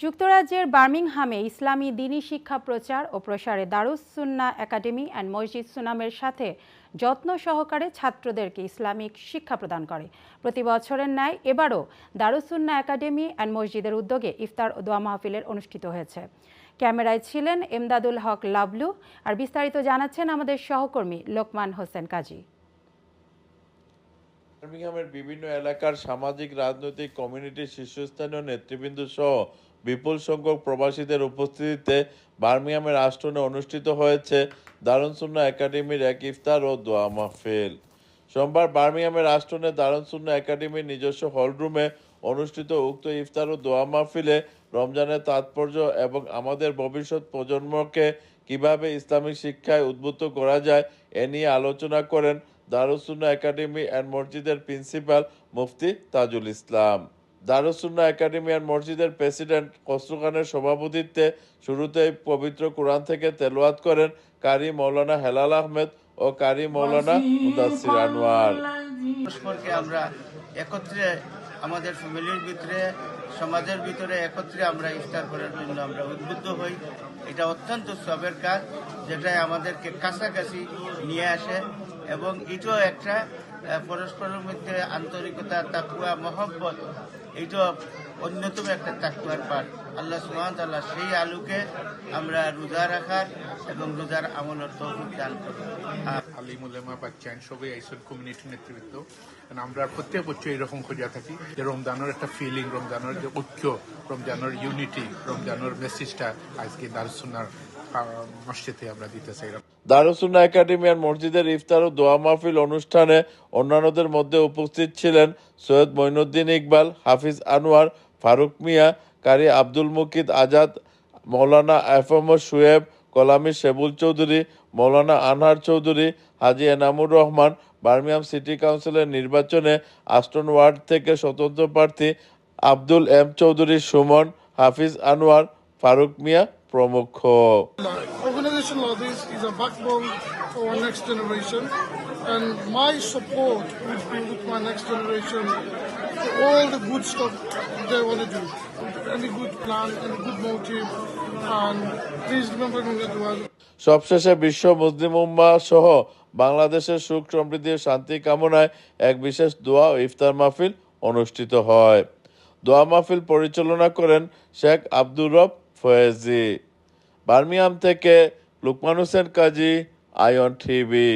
যুক্তরাজ্যের বার্মিংহামে ইসলামী দিনী শিক্ষা প্রচার ও প্রসারে দারুস সুন্না একাডেমি অ্যান্ড মসজিদ সুনামের সাথে যত্ন সহকারে ছাত্রদেরকে ইসলামিক শিক্ষা প্রদান করে। প্রতি বছরের ন্যায় এবারও দারুসুন্না একাডেমি অ্যান্ড মসজিদের উদ্যোগে ইফতার ও দোয়া মাহফিলের অনুষ্ঠিত হয়েছে। ক্যামেরায় ছিলেন এমদাদুল হক লাবলু, আর বিস্তারিত জানাচ্ছেন আমাদের সহকর্মী লোকমান হোসেন কাজী। বার্মিংহামের বিভিন্ন এলাকার সামাজিক, রাজনৈতিক, কমিউনিটির শীর্ষস্থানীয় নেতৃবৃন্দ সহ বিপুল সংখ্যক প্রবাসীদের উপস্থিতিতে বার্মিংহামের আষ্টনে অনুষ্ঠিত হয়েছে দারুণ সুন্না একাডেমির এক ইফতার ও দোয়া মাহফিল। সোমবার বার্মিংহামের আষ্টনে দারুণ সুন্না একাডেমির নিজস্ব হলরুমে অনুষ্ঠিত উক্ত ইফতার ও দোয়া মাহফিলে রমজানের তাৎপর্য এবং আমাদের ভবিষ্যৎ প্রজন্মকে কীভাবে ইসলামিক শিক্ষায় উদ্বুদ্ধ করা যায় এ নিয়ে আলোচনা করেন দারুসুন্না একাডেমি অ্যান্ড মসজিদের principal Mufti Tajul Islam. Darussunnah academy and মসজিদের প্রেসিডেন্ট খসরু খানের সভাপতিত্বে শুরুতেই পবিত্র কোরআন থেকে তেলাওয়াত করেন কারি মৌলানা হেলাল আহমেদ ও কারি মৌলানা মুদাসির আনোয়ার। আমরা একত্রে আমাদের ফ্যামিলির ভিতরে, সমাজের ভিতরে একত্রে আমরা ইফতার করার জন্য আমরা উদ্বুদ্ধ হই। এটা অত্যন্ত সবের কাজ, যেটাই আমাদেরকে কাছাকাছি নিয়ে আসে। এবং এটাও একটা পরস্পরের মধ্যে আন্তরিকতা, তাকুয়া, মহব্বত এইটা অন্যতম একটা তাকুয়ার পাঠ। আল্লাহ সুহান আল্লাহ সেই আলুকে আমরা রোজা রাখার এবং রোজার আমলের তৌফিক দান করি আর আলিমুলেমা বাচ্চান সবাই আইসন কমিউনিটি নেতৃত্ব আমরা প্রত্যেক বছর এরকম করিয়া থাকি যে রমজানের একটা ফিলিং রমজানের যে ঐক্য, রমজানের ইউনিটি রমজানের মেসেজটা আজকে দারসুনার মসজিদে আমরা দিতে চাই দারুসুন্না একাডেমি আর মসজিদের ইফতার ও দোয়া মাহফিল অনুষ্ঠানে অন্যান্যদের মধ্যে উপস্থিত ছিলেন Syed Moinuddin Iqbal, Hafiz Anwar, Faruk Mia, Qari Abdul Mukid Azad, Maulana FM Shuaib, Kalami Shebul Chowdhury, Maulana Anhar Chowdhury, Haji Enamur Rahman, Birmingham city কাউন্সিলের নির্বাচনে আস্টন ওয়ার্ড থেকে স্বতন্ত্র প্রার্থী আব্দুল এম চৌধুরী, সুমন, হাফিজ আনোয়ার, ফারুক মিয়া প্রমুখ Organization like this is a backbone for our next generation, and my support would be with my next generation for all the good stuff they want to do. Any good plan, any good motive, and please remember was. সবশেষে বিশ্ব মুসলিম উম্মা সহ বাংলাদেশের সুখ সমৃদ্ধি ও শান্তি কামনায় এক বিশেষ দোয়া ও ইফতার মাহফিল অনুষ্ঠিত হয় দোয়া মাহফিল পরিচালনা করেন শেখ আব্দুর রব ফয়েজি। বার্মিয়াম থেকে লুকমান হোসেন কাজী আয়ন টিভি।